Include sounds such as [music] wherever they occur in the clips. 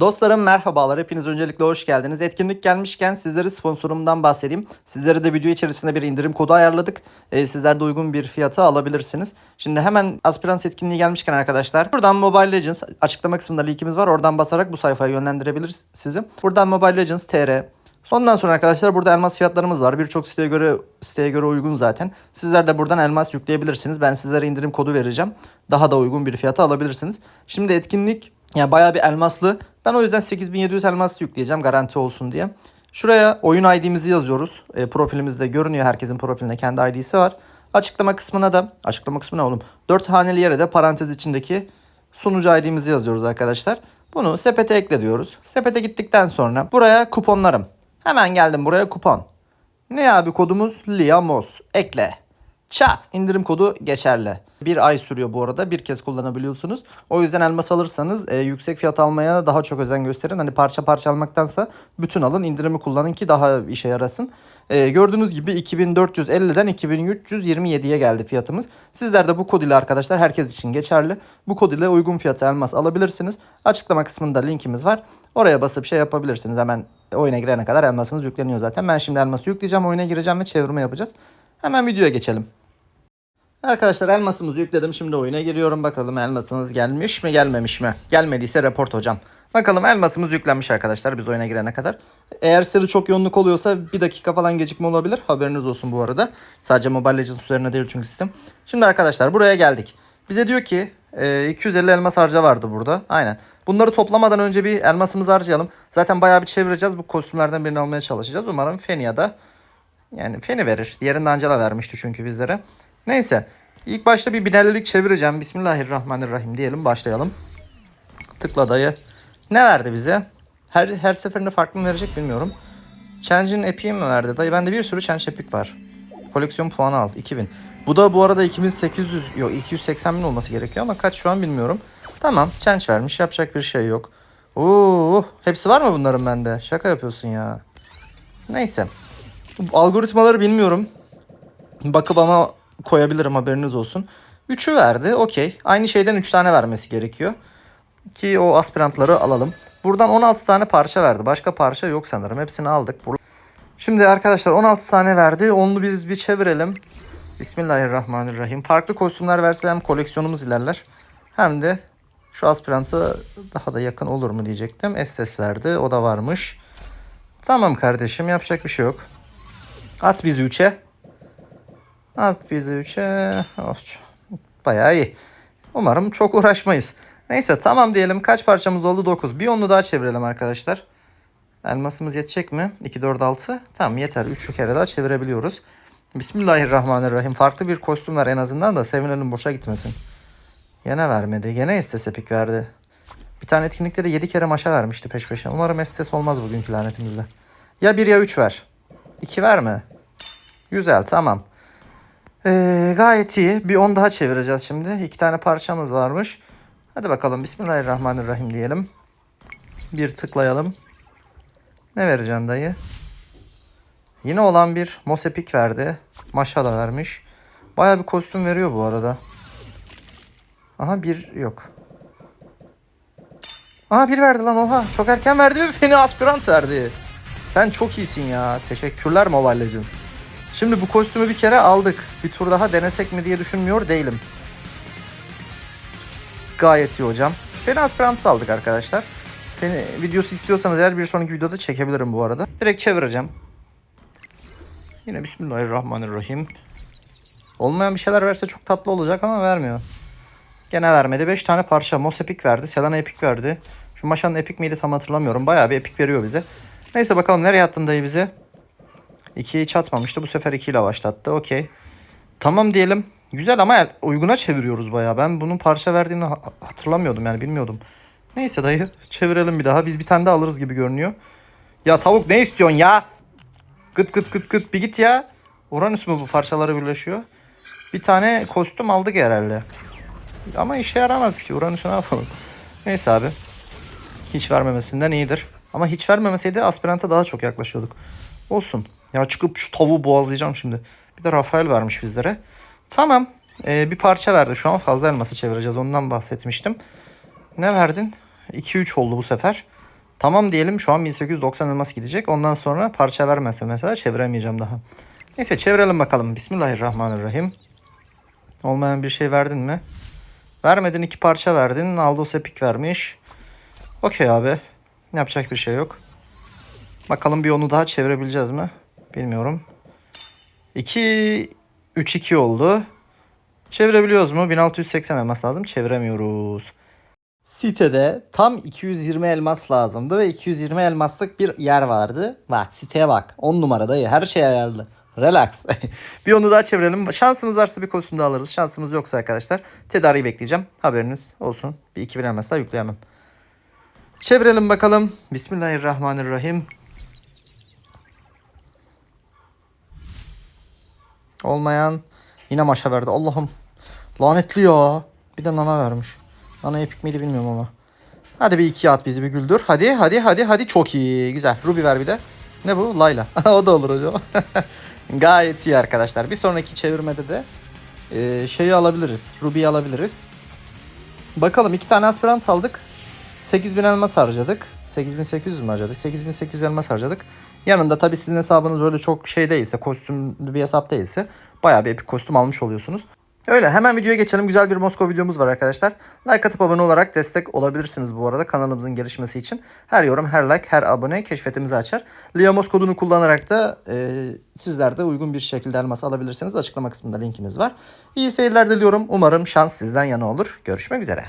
Dostlarım merhabalar. Hepiniz öncelikle hoş geldiniz. Etkinlik gelmişken sizlere sponsorumdan bahsedeyim. Sizlere de video içerisinde bir indirim kodu ayarladık. Ee, sizler de uygun bir fiyata alabilirsiniz. Şimdi hemen aspirans etkinliği gelmişken arkadaşlar. Buradan Mobile Legends açıklama kısmında linkimiz var. Oradan basarak bu sayfaya yönlendirebilir sizi. Buradan Mobile Legends TR. Ondan sonra arkadaşlar burada elmas fiyatlarımız var. Birçok siteye göre siteye göre uygun zaten. Sizler de buradan elmas yükleyebilirsiniz. Ben sizlere indirim kodu vereceğim. Daha da uygun bir fiyata alabilirsiniz. Şimdi etkinlik yani bayağı bir elmaslı. Ben o yüzden 8700 elmas yükleyeceğim garanti olsun diye. Şuraya oyun ID'mizi yazıyoruz. E, profilimizde görünüyor herkesin profilinde kendi ID'si var. Açıklama kısmına da açıklama kısmına oğlum 4 haneli yere de parantez içindeki sunucu ID'mizi yazıyoruz arkadaşlar. Bunu sepete ekle diyoruz. Sepete gittikten sonra buraya kuponlarım. Hemen geldim buraya kupon. Ne abi kodumuz? Liamos. Ekle. Chat. indirim kodu geçerli. Bir ay sürüyor bu arada. Bir kez kullanabiliyorsunuz. O yüzden elmas alırsanız e, yüksek fiyat almaya daha çok özen gösterin. Hani parça parça almaktansa bütün alın. indirimi kullanın ki daha işe yarasın. E, gördüğünüz gibi 2450'den 2327'ye geldi fiyatımız. Sizler de bu kod ile arkadaşlar herkes için geçerli. Bu kod ile uygun fiyata elmas alabilirsiniz. Açıklama kısmında linkimiz var. Oraya basıp şey yapabilirsiniz. Hemen oyuna girene kadar elmasınız yükleniyor zaten. Ben şimdi elması yükleyeceğim. Oyuna gireceğim ve çevirme yapacağız. Hemen videoya geçelim. Arkadaşlar elmasımızı yükledim. Şimdi oyuna giriyorum. Bakalım elmasımız gelmiş mi gelmemiş mi? Gelmediyse report hocam. Bakalım elmasımız yüklenmiş arkadaşlar biz oyuna girene kadar. Eğer sitede çok yoğunluk oluyorsa bir dakika falan gecikme olabilir. Haberiniz olsun bu arada. Sadece Mobile Legends üzerine değil çünkü sistem. Şimdi arkadaşlar buraya geldik. Bize diyor ki e, 250 elmas harca vardı burada. Aynen. Bunları toplamadan önce bir elmasımızı harcayalım. Zaten bayağı bir çevireceğiz. Bu kostümlerden birini almaya çalışacağız. Umarım Fenia da yani Feni verir. Diğerinde Angela vermişti çünkü bizlere. Neyse. İlk başta bir binerlilik çevireceğim. Bismillahirrahmanirrahim diyelim. Başlayalım. Tıkla dayı. Ne verdi bize? Her, her seferinde farklı mı verecek bilmiyorum. Change'in epiği mi verdi? Dayı bende bir sürü Change epik var. Koleksiyon puanı al. 2000. Bu da bu arada 2800 yok 280 bin olması gerekiyor ama kaç şu an bilmiyorum. Tamam Change vermiş. Yapacak bir şey yok. Oo, hepsi var mı bunların bende? Şaka yapıyorsun ya. Neyse. Algoritmaları bilmiyorum. Bakıp ama koyabilirim haberiniz olsun. 3'ü verdi. Okey. Aynı şeyden 3 tane vermesi gerekiyor. Ki o aspirantları alalım. Buradan 16 tane parça verdi. Başka parça yok sanırım. Hepsini aldık. Şimdi arkadaşlar 16 tane verdi. Onu biz bir çevirelim. Bismillahirrahmanirrahim. Farklı kostümler verse hem koleksiyonumuz ilerler. Hem de şu aspiranta daha da yakın olur mu diyecektim. Estes verdi. O da varmış. Tamam kardeşim yapacak bir şey yok. At bizi 3'e. At bizi 3'e. Of, bayağı iyi. Umarım çok uğraşmayız. Neyse tamam diyelim. Kaç parçamız oldu? 9. Bir onu daha çevirelim arkadaşlar. Elmasımız yetecek mi? 2, 4, 6. Tamam yeter. 3 kere daha çevirebiliyoruz. Bismillahirrahmanirrahim. Farklı bir kostüm ver en azından da sevinelim boşa gitmesin. Yine vermedi. Yine Estes epik verdi. Bir tane etkinlikte de 7 kere maşa vermişti peş peşe. Umarım Estes olmaz bugünkü lanetimizde. Ya 1 ya 3 ver. 2 verme. Güzel tamam. Ee, gayet iyi. Bir 10 daha çevireceğiz şimdi. İki tane parçamız varmış. Hadi bakalım. Bismillahirrahmanirrahim diyelim. Bir tıklayalım. Ne vereceksin dayı? Yine olan bir Mosepik verdi. Maşa da vermiş. Baya bir kostüm veriyor bu arada. Aha bir yok. Aha bir verdi lan oha. Çok erken verdi ve [laughs] beni aspirant verdi. Sen çok iyisin ya. Teşekkürler Mobile Legends. Şimdi bu kostümü bir kere aldık. Bir tur daha denesek mi diye düşünmüyor değilim. Gayet iyi hocam. Fena aspirant aldık arkadaşlar. Feni videosu istiyorsanız eğer bir sonraki videoda çekebilirim bu arada. Direkt çevireceğim. Yine Bismillahirrahmanirrahim. Olmayan bir şeyler verse çok tatlı olacak ama vermiyor. Gene vermedi. 5 tane parça. Mos epik verdi. Selena epik verdi. Şu Maşa'nın epik miydi tam hatırlamıyorum. Bayağı bir epik veriyor bize. Neyse bakalım nereye attın dayı bize. 2'yi hiç atmamıştı. Bu sefer 2 ile başlattı. Okey. Tamam diyelim. Güzel ama uyguna çeviriyoruz bayağı. Ben bunun parça verdiğini ha- hatırlamıyordum yani bilmiyordum. Neyse dayı çevirelim bir daha. Biz bir tane daha alırız gibi görünüyor. Ya tavuk ne istiyorsun ya? Gıt gıt gıt gıt bir git ya. Uranüs mü bu parçaları birleşiyor? Bir tane kostüm aldık herhalde. Ama işe yaramaz ki. Uranüs'ü ne yapalım? Neyse abi. Hiç vermemesinden iyidir. Ama hiç vermemeseydi aspiranta daha çok yaklaşıyorduk. Olsun. Ya çıkıp şu tavuğu boğazlayacağım şimdi. Bir de Rafael vermiş bizlere. Tamam. Ee, bir parça verdi şu an. Fazla elması çevireceğiz. Ondan bahsetmiştim. Ne verdin? 2-3 oldu bu sefer. Tamam diyelim şu an 1890 elmas gidecek. Ondan sonra parça vermezse mesela çeviremeyeceğim daha. Neyse çevirelim bakalım. Bismillahirrahmanirrahim. Olmayan bir şey verdin mi? Vermedin iki parça verdin. Aldos Epic vermiş. Okey abi. Yapacak bir şey yok. Bakalım bir onu daha çevirebileceğiz mi? Bilmiyorum. 2 3 2 oldu. Çevirebiliyoruz mu? 1680 elmas lazım. Çeviremiyoruz. Sitede tam 220 elmas lazımdı ve 220 elmaslık bir yer vardı. Bak siteye bak. 10 numara dayı. Her şey ayarlı. Relax. [laughs] bir onu daha çevirelim. Şansımız varsa bir kostüm daha alırız. Şansımız yoksa arkadaşlar tedariği bekleyeceğim. Haberiniz olsun. Bir 2000 elmas daha yükleyemem. Çevirelim bakalım. Bismillahirrahmanirrahim. Olmayan yine maşa verdi. Allah'ım. Lanetli ya. Bir de nana vermiş. Nana epik miydi bilmiyorum ama. Hadi bir iki at bizi bir güldür. Hadi hadi hadi hadi çok iyi. Güzel. Ruby ver bir de. Ne bu? Layla. [laughs] o da olur hocam. [laughs] Gayet iyi arkadaşlar. Bir sonraki çevirmede de e, şeyi alabiliriz. Ruby'yi alabiliriz. Bakalım iki tane aspirant aldık. 8000 elmas harcadık. 8800 mü harcadık? 8800 elmas harcadık. Yanında tabii sizin hesabınız böyle çok şey değilse, kostümlü bir hesap değilse bayağı bir epik kostüm almış oluyorsunuz. Öyle hemen videoya geçelim. Güzel bir Moskova videomuz var arkadaşlar. Like atıp abone olarak destek olabilirsiniz bu arada kanalımızın gelişmesi için. Her yorum, her like, her abone keşfetimizi açar. Liamos kodunu kullanarak da e, sizler de uygun bir şekilde elmas alabilirsiniz. Açıklama kısmında linkimiz var. İyi seyirler diliyorum. Umarım şans sizden yana olur. Görüşmek üzere.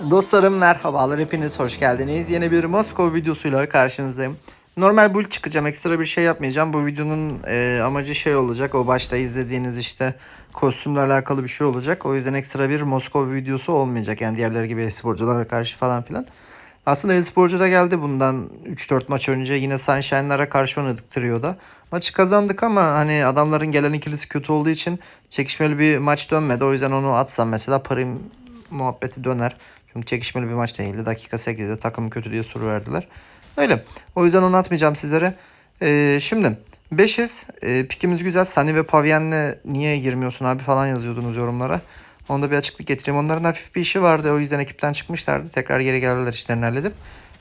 Dostlarım merhabalar hepiniz hoş geldiniz. Yeni bir Moskova videosuyla karşınızdayım. Normal build çıkacağım ekstra bir şey yapmayacağım. Bu videonun e, amacı şey olacak o başta izlediğiniz işte kostümle alakalı bir şey olacak. O yüzden ekstra bir Moskova videosu olmayacak. Yani diğerleri gibi sporculara karşı falan filan. Aslında e-sporcu da geldi bundan 3-4 maç önce yine Sunshine'lara karşı oynadık Trio'da. Maçı kazandık ama hani adamların gelen ikilisi kötü olduğu için çekişmeli bir maç dönmedi. O yüzden onu atsam mesela parim muhabbeti döner. Çekişmeli bir maç değildi. Dakika 8'de takım kötü diye soru verdiler. Öyle. O yüzden onu atmayacağım sizlere. Ee, şimdi 5'iz. Ee, pikimiz güzel. Sani ve Pavyen'le niye girmiyorsun abi falan yazıyordunuz yorumlara. Onda bir açıklık getireyim. Onların hafif bir işi vardı. O yüzden ekipten çıkmışlardı. Tekrar geri geldiler işlerini halledip.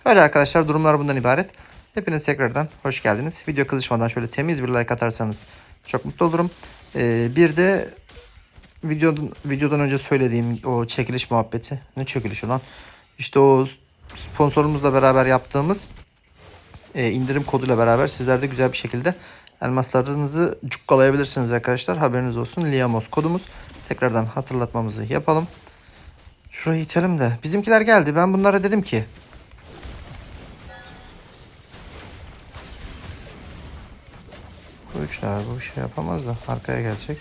Öyle arkadaşlar durumlar bundan ibaret. Hepiniz tekrardan hoş geldiniz. Video kızışmadan şöyle temiz bir like atarsanız çok mutlu olurum. Ee, bir de videodan, videodan önce söylediğim o çekiliş muhabbeti. Ne çekilişi lan? İşte o sponsorumuzla beraber yaptığımız e, indirim koduyla beraber sizler de güzel bir şekilde elmaslarınızı cukkalayabilirsiniz arkadaşlar. Haberiniz olsun. Liamos kodumuz. Tekrardan hatırlatmamızı yapalım. Şurayı itelim de. Bizimkiler geldi. Ben bunlara dedim ki. Bu üçler bu şey yapamaz da arkaya gelecek.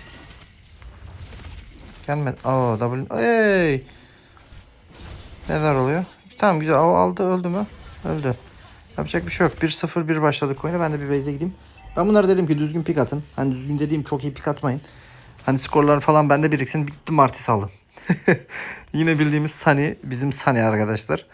Gelmedi. Aa W. Hey. Neler oluyor? Tamam güzel. O aldı öldü mü? Öldü. Yapacak bir şey yok. 1-0-1 başladık oyuna. Ben de bir base'e gideyim. Ben bunlara dedim ki düzgün pik atın. Hani düzgün dediğim çok iyi pik atmayın. Hani skorlar falan bende biriksin. Bitti Martis aldım. [laughs] Yine bildiğimiz Sunny. Bizim Sunny arkadaşlar.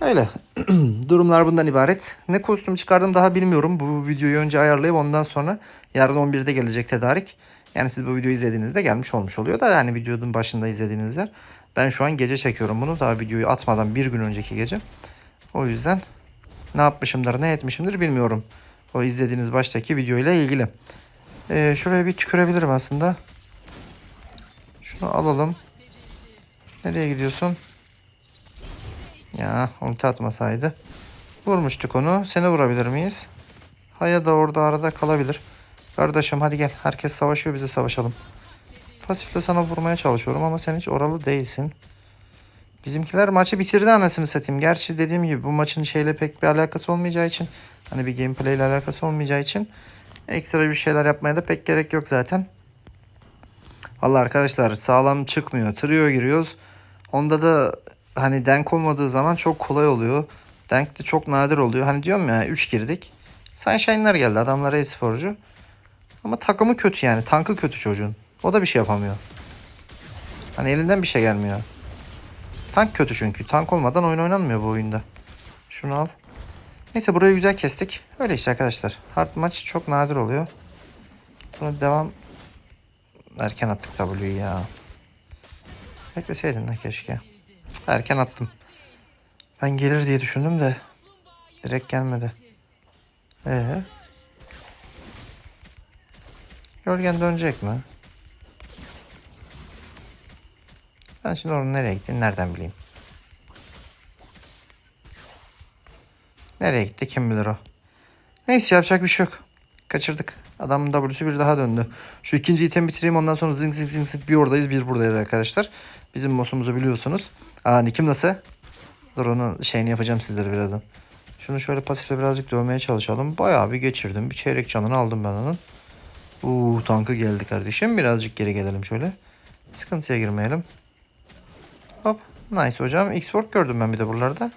Öyle. [clears throat] Durumlar bundan ibaret. Ne kostüm çıkardım daha bilmiyorum. Bu videoyu önce ayarlayıp ondan sonra yarın 11'de gelecek tedarik. Yani siz bu videoyu izlediğinizde gelmiş olmuş oluyor da yani videonun başında izlediğiniz yer. Ben şu an gece çekiyorum bunu. Daha videoyu atmadan bir gün önceki gece. O yüzden ne yapmışımdır ne etmişimdir bilmiyorum. O izlediğiniz baştaki video ile ilgili. Ee, şuraya bir tükürebilirim aslında. Şunu alalım. Nereye gidiyorsun? Ya ulti atmasaydı. Vurmuştuk onu. Seni vurabilir miyiz? Haya da orada arada kalabilir. Kardeşim hadi gel. Herkes savaşıyor bize savaşalım. Pasifle sana vurmaya çalışıyorum ama sen hiç oralı değilsin. Bizimkiler maçı bitirdi anasını satayım. Gerçi dediğim gibi bu maçın şeyle pek bir alakası olmayacağı için hani bir gameplay ile alakası olmayacağı için ekstra bir şeyler yapmaya da pek gerek yok zaten. Valla arkadaşlar sağlam çıkmıyor. Trio giriyoruz. Onda da hani denk olmadığı zaman çok kolay oluyor. Denk de çok nadir oluyor. Hani diyorum ya 3 girdik. Sunshine'lar geldi. Adamlar e-sporcu. Ama takımı kötü yani. Tankı kötü çocuğun. O da bir şey yapamıyor. Hani elinden bir şey gelmiyor. Tank kötü çünkü. Tank olmadan oyun oynanmıyor bu oyunda. Şunu al. Neyse burayı güzel kestik. Öyle işte arkadaşlar. Hard maç çok nadir oluyor. Buna devam erken attık W'yu ya. Bekleseydin de keşke. Erken attım. Ben gelir diye düşündüm de direkt gelmedi. Ee? Gölgen dönecek mi? Ben şimdi onun nereye gittiğini nereden bileyim? Nereye gitti kim bilir o. Neyse yapacak bir şey yok. Kaçırdık. Adamın W'su bir daha döndü. Şu ikinci item bitireyim ondan sonra zing zing zing zing bir oradayız bir buradayız arkadaşlar. Bizim boss'umuzu biliyorsunuz. Aa Nick'im nasıl? Dur onun şeyini yapacağım sizlere birazdan. Şunu şöyle pasifle birazcık dövmeye çalışalım. Bayağı bir geçirdim. Bir çeyrek canını aldım ben onun. Uuu tankı geldi kardeşim. Birazcık geri gelelim şöyle. Sıkıntıya girmeyelim. Hop. Nice hocam. X-Work gördüm ben bir de buralarda.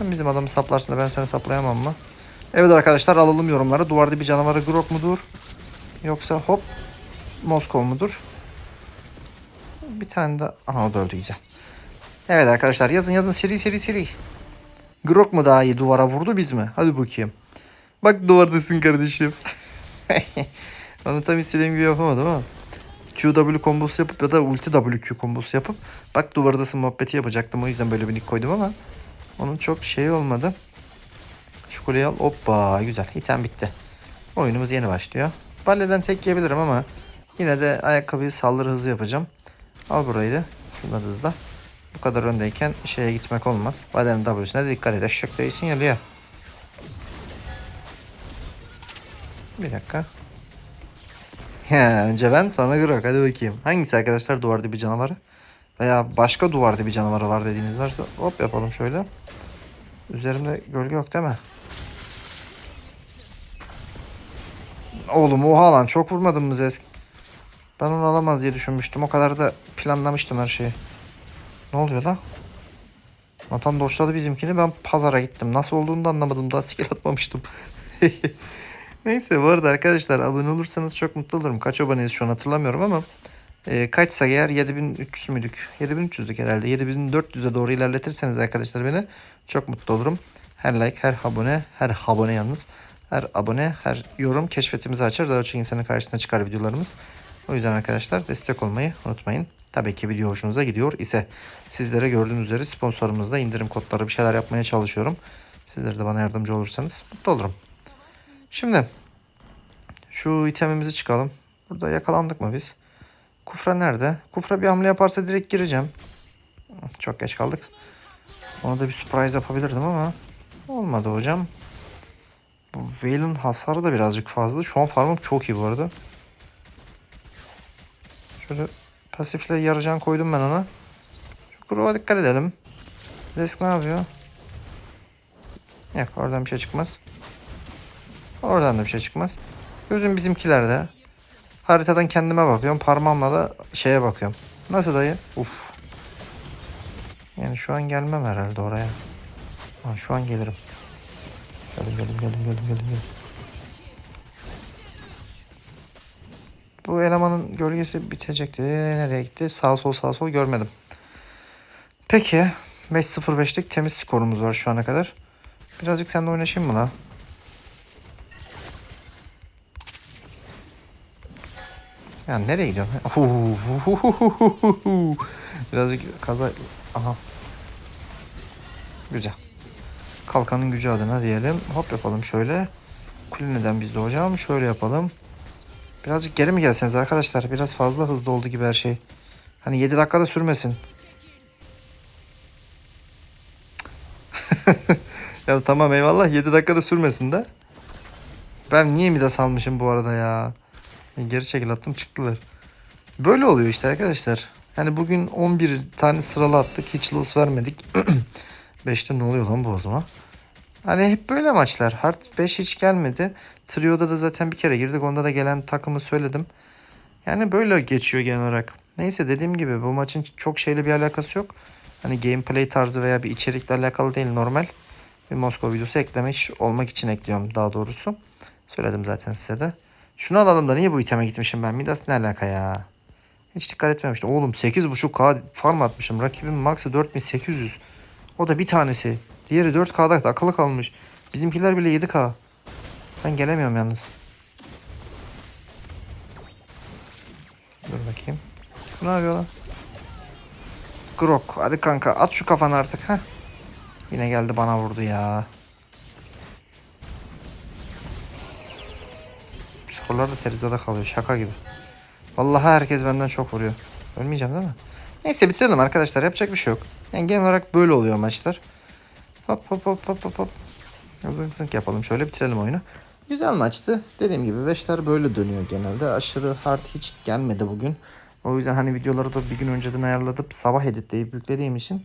Bizim adamı saplarsın da ben seni saplayamam mı? Evet arkadaşlar alalım yorumları. Duvarda bir canavarı Grok mudur? Yoksa hop Moskov mudur? Bir tane de... Aha o da öldü güzel. Evet arkadaşlar yazın yazın seri seri seri. Grok mu daha iyi duvara vurdu biz mi? Hadi bakayım. Bak duvardasın kardeşim. [laughs] Onu tam istediğim gibi yapamadım ama. QW kombosu yapıp ya da ulti WQ kombosu yapıp bak duvardasın muhabbeti yapacaktım. O yüzden böyle bir nick koydum ama onun çok şeyi olmadı. Şu kuleyi al. Hoppa güzel. İtem bitti. Oyunumuz yeni başlıyor. Balle'den tek yiyebilirim ama yine de ayakkabıyı saldırı hızı yapacağım. Al burayı da. Da hızla. Bu kadar öndeyken şeye gitmek olmaz. Balle'nin W'sine dikkat et. Eşek değilsin ya Bir dakika. Önce ben sonra Grok. Hadi bakayım. Hangisi arkadaşlar duvar dibi canavarı? Veya başka duvar dibi canavarı var dediğiniz varsa hop yapalım şöyle. Üzerimde gölge yok değil mi? Oğlum oha lan çok vurmadım mı Zesk? Ben onu alamaz diye düşünmüştüm. O kadar da planlamıştım her şeyi. Ne oluyor lan? Nathan doşladı bizimkini. Ben pazara gittim. Nasıl olduğunu da anlamadım. Daha skill atmamıştım. [laughs] Neyse bu arada arkadaşlar abone olursanız çok mutlu olurum. Kaç aboneyiz şu an hatırlamıyorum ama e, kaçsa eğer 7300 müydük? 7300'lük herhalde. 7400'e doğru ilerletirseniz arkadaşlar beni çok mutlu olurum. Her like, her abone, her abone yalnız. Her abone, her yorum keşfetimizi açar. Daha çok insanın karşısına çıkar videolarımız. O yüzden arkadaşlar destek olmayı unutmayın. Tabii ki video hoşunuza gidiyor ise sizlere gördüğünüz üzere sponsorumuzda indirim kodları bir şeyler yapmaya çalışıyorum. Sizler de bana yardımcı olursanız mutlu olurum. Şimdi şu itemimizi çıkalım. Burada yakalandık mı biz? Kufra nerede? Kufra bir hamle yaparsa direkt gireceğim. Çok geç kaldık. Ona da bir surprise yapabilirdim ama olmadı hocam. Bu Vayne'in hasarı da birazcık fazla. Şu an farmım çok iyi bu arada. Şöyle pasifle yarıcan koydum ben ona. Şu gruba dikkat edelim. Desk ne yapıyor? Yok oradan bir şey çıkmaz. Oradan da bir şey çıkmaz. Gözüm bizimkilerde. Haritadan kendime bakıyorum. Parmağımla da şeye bakıyorum. Nasıl dayı? Uf. Yani şu an gelmem herhalde oraya. Ha, şu an gelirim. Geldim geldim geldim geldim geldim. geldim. Bu elemanın gölgesi bitecekti. Nereye gitti? Sağ sol sağ sol görmedim. Peki 5-0-5'lik temiz skorumuz var şu ana kadar. Birazcık seninle oynaşayım mı la? Ya nereye gidiyorsun? Birazcık kaza... Aha. Güzel. Kalkanın gücü adına diyelim. Hop yapalım şöyle. Kule neden bizde hocam? Şöyle yapalım. Birazcık geri mi gelseniz arkadaşlar? Biraz fazla hızlı oldu gibi her şey. Hani 7 dakikada sürmesin. [laughs] ya tamam eyvallah 7 dakikada sürmesin de. Ben niye Midas almışım bu arada ya? Geri çekil attım çıktılar. Böyle oluyor işte arkadaşlar. Yani bugün 11 tane sıralı attık. Hiç loss vermedik. [clears throat] 5'te ne oluyor lan bu o zaman? Hani hep böyle maçlar. Hard 5 hiç gelmedi. Trio'da da zaten bir kere girdik. Onda da gelen takımı söyledim. Yani böyle geçiyor genel olarak. Neyse dediğim gibi bu maçın çok şeyle bir alakası yok. Hani gameplay tarzı veya bir içerikle alakalı değil normal. Bir Moskova videosu eklemiş olmak için ekliyorum daha doğrusu. Söyledim zaten size de. Şunu alalım da niye bu iteme gitmişim ben? Midas ne alaka ya? Hiç dikkat etmemiştim. Oğlum 8.5k farm atmışım. Rakibim max'ı 4800. O da bir tanesi. Diğeri 4k'da akıllı kalmış. Bizimkiler bile 7k. Ben gelemiyorum yalnız. Dur bakayım. Ne yapıyor lan? Grok. Hadi kanka at şu kafanı artık. ha. Yine geldi bana vurdu ya. Skorlar da terizada kalıyor. Şaka gibi. Vallahi herkes benden çok vuruyor. Ölmeyeceğim değil mi? Neyse bitirelim arkadaşlar. Yapacak bir şey yok. Yani genel olarak böyle oluyor maçlar. Hop hop hop hop hop hop. Zınk yapalım. Şöyle bitirelim oyunu. Güzel maçtı. Dediğim gibi beşler böyle dönüyor genelde. Aşırı hard hiç gelmedi bugün. O yüzden hani videoları da bir gün önceden ayarladıp sabah editleyip yüklediğim için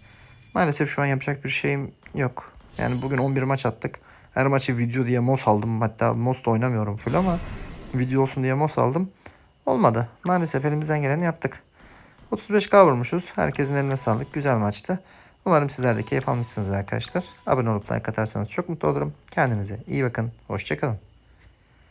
maalesef şu an yapacak bir şeyim yok. Yani bugün 11 maç attık. Her maçı video diye mos aldım. Hatta mos da oynamıyorum full ama video olsun diye mos aldım. Olmadı. Maalesef elimizden geleni yaptık. 35k vurmuşuz. Herkesin eline sağlık. Güzel maçtı. Umarım sizler de keyif almışsınız arkadaşlar. Abone olup like atarsanız çok mutlu olurum. Kendinize iyi bakın. Hoşçakalın.